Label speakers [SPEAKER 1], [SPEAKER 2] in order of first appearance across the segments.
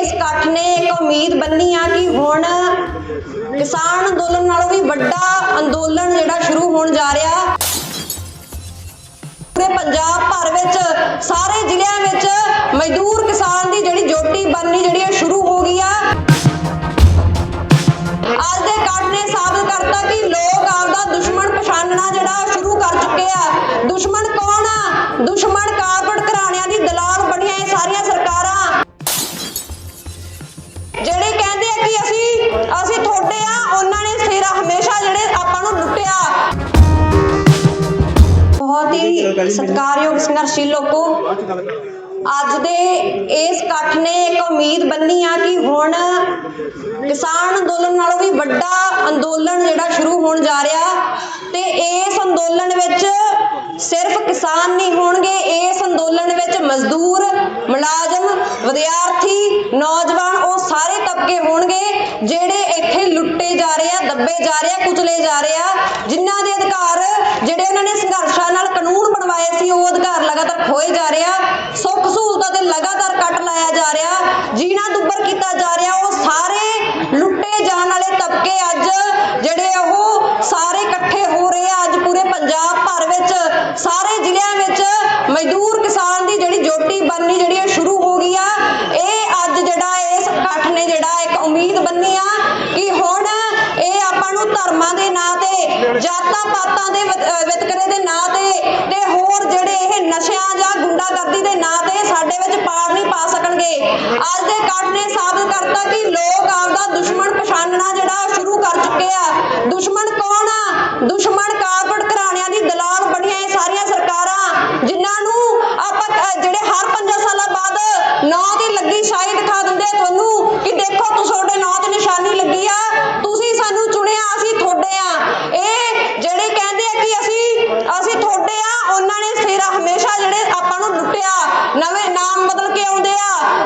[SPEAKER 1] ਇਸ ਇਕੱਠ ਨੇ ਇੱਕ ਉਮੀਦ ਬੰਨੀ ਆ ਕਿ ਹੁਣ ਕਿਸਾਨ ਅੰਦੋਲਨ ਨਾਲੋਂ ਵੀ ਵੱਡਾ ਅੰਦੋਲਨ ਜਿਹੜਾ ਸ਼ੁਰੂ ਹੋਣ ਜਾ ਰਿਹਾ। ਪੂਰੇ ਪੰਜਾਬ ਭਰ ਵਿੱਚ, ਸਾਰੇ ਜ਼ਿਲ੍ਹਿਆਂ ਵਿੱਚ ਮਜ਼ਦੂਰ ਕਿਸਾਨ ਦੀ ਜਿਹੜੀ ਜੋਟੀ ਬਣਨੀ ਜਿਹੜੀ ਹੈ ਸ਼ੁਰੂ ਬਹੁਤ ਹੀ ਸਤਿਕਾਰਯੋਗ ਸੰਘਰਸ਼ੀ ਲੋਕੋ ਅੱਜ ਦੇ ਇਸ ਇਕੱਠ ਨੇ ਇੱਕ ਉਮੀਦ ਬੰਨੀ ਆ ਕਿ ਹੁਣ ਕਿਸਾਨ ਅੰਦੋਲਨ ਨਾਲੋਂ ਵੀ ਵੱਡਾ ਅੰਦੋਲਨ ਜਿਹੜਾ ਸ਼ੁਰੂ ਹੋਣ ਜਾ ਰਿਹਾ। ਤੇ ਇਸ ਅੰਦੋਲਨ ਵਿੱਚ ਸਿਰਫ ਕਿਸਾਨ ਨਹੀਂ ਹੋਣਗੇ ਇਸ ਅੰਦੋਲਨ ਵਿੱਚ ਕੁਚਲੇ ਜਾ ਰਹੇ ਆ, ਜਿਨ੍ਹਾਂ ਦੇ ਅਧਿਕਾਰ, ਜਿਹੜੇ ਉਹਨਾਂ ਨੇ ਸੰਘਰਸ਼ਾਂ ਨਾਲ ਕਾਨੂੰਨ ਬਣਵਾਏ ਸੀ, ਉਹ ਅਧਿਕਾਰ ਲਗਾਤਾਰ ਖੋਏ ਜਾ ਰਹੇ ਆ। ਸੁੱਖ ਸਹੂਲਤਾਂ ਤੇ ਲੋਕ ਆਪਦਾ ਦੁਸ਼ਮਣ ਪਛਾਣਨਾ ਜਿਹੜਾ ਸ਼ੁਰੂ ਕਰ ਚੁੱਕੇ ਆ। ਦੁਸ਼ਮਣ ਕੌਣ ਆ? ਦੁਸ਼ਮਣ ਕਾਰਪੋਰੇਟ ਘਰਾਣਿਆਂ ਦੀ ਦਲਾਲ ਬਣੀਆਂ ਇਹ ਸਾਰੀਆਂ ਸਰਕਾਰਾਂ, ਜਿਨ੍ਹਾਂ ਨੂੰ ਆਪਾਂ ਜਿਹੜੇ ਹਰ 5 ਸਾਲਾਂ ਬਾਅਦ ਨਾਂ ਦੀ ਲੱਗੀ ਸ਼ਾਹੀ ਦਿਖਾ ਦਿੰਦੇ ਆ ਤੁਹਾਨੂੰ ਕਿ ਦੇਖੋ ਤੁਸੀਂ ਤੁਹਾਡੇ ਨਾਂ ਤੇ ਨਿਸ਼ਾਨੀ ਲੱਗੀ ਆ, ਤੁਸੀਂ ਸਾਨੂੰ ਚੁਣਿਆ, ਅਸੀਂ ਤੁਹਾਡੇ ਆ। ਇਹ ਜਿਹੜੇ ਕਹਿੰਦੇ ਆ ਕਿ ਅਸੀਂ ਅਸੀਂ ਤੁਹਾਡੇ ਆ, ਉਹਨਾਂ ਨੇ ਫਿਰ ਹਮੇਸ਼ਾ ਜਿਹੜੇ ਆਪਾਂ ਨੂੰ ਲੁੱਟਿਆ। ਨਵੇਂ ਨਾਮ ਬਦਲ ਕੇ ਆਉਂਦੇ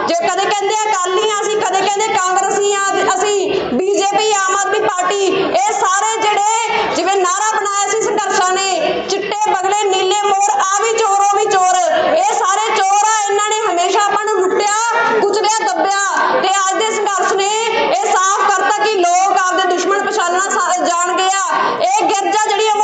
[SPEAKER 1] ਜੇ ਕਦੇ ਕਹਿੰਦੇ ਅਕਾਲੀ ਆ, ਅਸੀਂ ਕਦੇ ਕਹਿੰਦੇ ਕਾਂਗਰਸੀ ਆ, ਅਸੀਂ ਬੀਜੇਪੀ, ਆਮ ਆਦਮੀ ਪਾਰਟੀ, ਇਹ ਸਾਰੇ ਜਿਹੜੇ ਜਿਵੇਂ ਨਾਰਾ ਬਣਾਇਆ ਸੀ ਸੰਘਰਸ਼ਾਂ ਨੇ, ਚਿੱਟੇ ਬਗਲੇ, ਨੀਲੇ ਮੋਰ, ਆ ਵੀ ਚੋਰ, ਉਹ ਵੀ ਚੋਰ, ਇਹ ਸਾਰੇ ਚੋਰ ਆ, ਇਹਨਾਂ ਨੇ ਹਮੇਸ਼ਾ ਆਪਾਂ ਨੂੰ ਲੁੱਟਿਆ, ਕੁਚਲਿਆ, ਦੱਬਿਆ, ਤੇ ਅੱਜ ਦੇ ਸੰਘਰਸ਼ ਨੇ ਇਹ ਸਾਫ਼ ਕਰਤਾ ਕਿ ਲੋਕ ਆਪਦੇ ਦੁਸ਼ਮਣ ਪਛਾਣਨਾ ਸਾ- ਜਾਣ ਗਏ ਆ, ਇਹ ਗਿਰਜਾ ਜਿਹੜੀਆਂ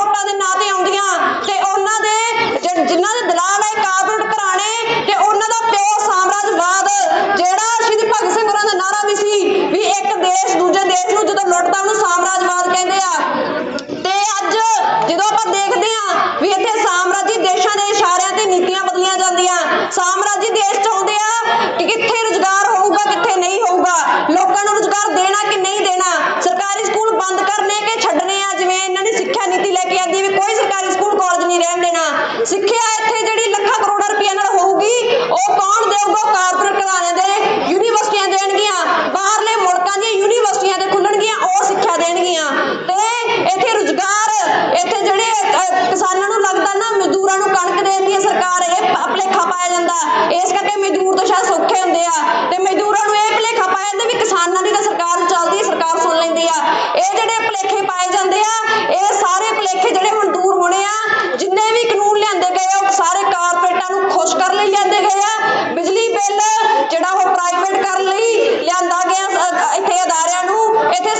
[SPEAKER 1] ਦੇਖਦੇ ਆ ਵੀ ਇੱਥੇ ਸਾਮਰਾਜੀ ਦੇਸ਼ਾਂ ਦੇ ਇਸ਼ਾਰਿਆਂ ਤੇ ਨੀਤੀਆਂ ਬਦਲੀਆਂ ਜਾਂਦੀਆਂ। ਸਾਮਰਾਜੀ ਦੇਸ਼ ਚਾਹੁੰਦੇ ਆ ਕਿ ਕਿੱਥੇ ਰੁਜ਼ਗਾਰ ਹੋਊਗਾ, ਕਿੱਥੇ ਨਹੀਂ ਹੋਊਗਾ। ਲੋਕਾਂ ਨੂੰ ਰੁਜ਼ਗਾਰ ਦੇਣਾ ਕਿ ਨਹੀਂ ਦੇਣਾ? ਸਰਕਾਰੀ ਸਕੂਲ ਬੰਦ ਕਰਨੇ ਕਿ ਛੱਡਣੇ ਆ? ਜਿਵੇਂ ਇਹਨਾਂ ਨੇ ਸਿੱਖਿਆ ਨੀਤੀ ਲੈ ਕੇ ਆਂਦੀ ਵੀ ਕੋਈ ਸਰਕਾਰੀ ਸਕੂਲ ਕਾਲਜ ਨਹੀਂ ਰਹਿਣ ਦੇਣਾ। ਸਿੱਖਿਆ ਇੱਥੇ ਜਿਹੜੀ ਲੱਖਾਂ ਕਰੋੜਾਂ ਰੁਪਈਆ ਨਾਲ ਹੋਊਗੀ ਉਹ ਕੌਣ ਦੇਊਗਾ ਕਾਰਪੋਰੇਟ ਘਰਾਣਿਆਂ ਦੇ ਯੂਨੀਵਰਸਿਟੀਆਂ ਦੇਣਗੀਆਂ ਬਾਹਰਲੇ ਮੁਲਕਾਂ ਦੀਆਂ ਯੂਨੀਵਰਸਿਟੀਆਂ ਦੇ ਖੁੱਲਣਗੀਆਂ ਉਹ ਸਿੱਖਿਆ ਦੇਣਗੀਆਂ ਤੇ ਇੱਥੇ ਰੁਜ਼ਗਾਰ ਇੱਥੇ ਜਿਹੜੇ ਅਹ, ਕਿਸਾਨਾਂ ਨੂੰ ਲੱਗਦਾ ਨਾ ਮਜ਼ਦੂਰਾਂ ਨੂੰ ਕਣਕ ਦੇ ਦਿੰਦੀ ਹੈ ਸਰਕਾਰ ਇਹ ਭ- ਭੁਲੇਖਾ ਪਾਇਆ ਜਾਂਦਾ ਇਸ ਕਰਕੇ ਮਜ਼ਦੂਰ ਤਾਂ ਸ਼ਾਇਦ ਸੌਖੇ ਹੁੰਦੇ ਆ ਤੇ ਮਜ਼ਦੂਰਾਂ ਨੂੰ ਇਹ ਭੁਲੇਖਾ ਪਾਇਆ ਜਾਂਦਾ ਵੀ ਕਿਸਾਨਾਂ ਦੀ ਤਾਂ ਸਰਕਾਰ ਚੱਲਦੀ ਹੈ ਸਰਕਾਰ ਸੁਣ ਲੈਂਦੀ ਆ ਇਹ ਜਿਹੜੇ ਭੁਲੇਖੇ ਪਾਏ ਜਾਂਦੇ ਆ, ਇਹ ਸਾਰੇ ਭੁਲੇਖੇ ਜਿਹੜੇ ਹੁਣ ਦੂਰ ਹੋਣੇ ਆ, ਜਿੰਨੇ ਵੀ ਕਾਨੂੰਨ ਲਿਆਂਦੇ ਗਏ ਆ, ਉਹ ਸਾਰੇ ਕਾਰਪੋਰੇਟਾਂ ਨੂੰ ਖੁਸ਼ ਕਰਨ ਲਈ ਲਿਆਂਦੇ ਗਏ ਆ। ਬਿਜਲੀ ਬਿੱਲ ਜਿਹੜਾ ਉਹ ਪ੍ਰਾਈਵੇਟ ਕਰਨ ਲਈ ਲਿਆਂਦਾ ਗਿਆ ਇੱਥੇ ਅਦਾਰਿਆਂ ਨੂੰ, ਇੱਥੇ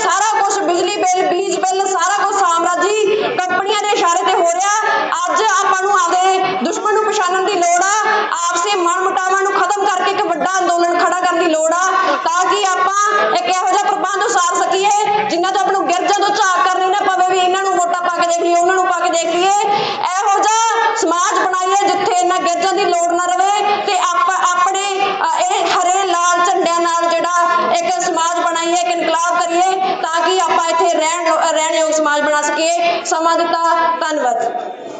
[SPEAKER 1] ਦੇਖ ਲਈਏ ਇਹੋ ਜਿਹਾ ਸਮਾਜ ਬਣਾਈਏ ਜਿੱਥੇ ਇਹਨਾਂ ਗਿਰਜਾਂ ਦੀ ਲੋੜ ਨਾ ਰਵੇ ਤੇ ਆਪਾਂ ਆਪਣੇ ਇਹ ਹਰੇ ਲਾਲ ਝੰਡਿਆਂ ਨਾਲ ਜਿਹੜਾ ਇੱਕ ਸਮਾਜ ਬਣਾਈਏ, ਇੱਕ ਇਨਕਲਾਬ ਕਰੀਏ, ਤਾਂ ਕਿ ਆਪਾਂ ਇੱਥੇ ਰਹਿਣ ਰਹਿਣ ਯੋਗ ਸਮਾਜ ਬਣਾ ਸਕੀਏ। ਸਮਾਂ ਦਿੱਤਾ, ਧੰਨਵਾਦ।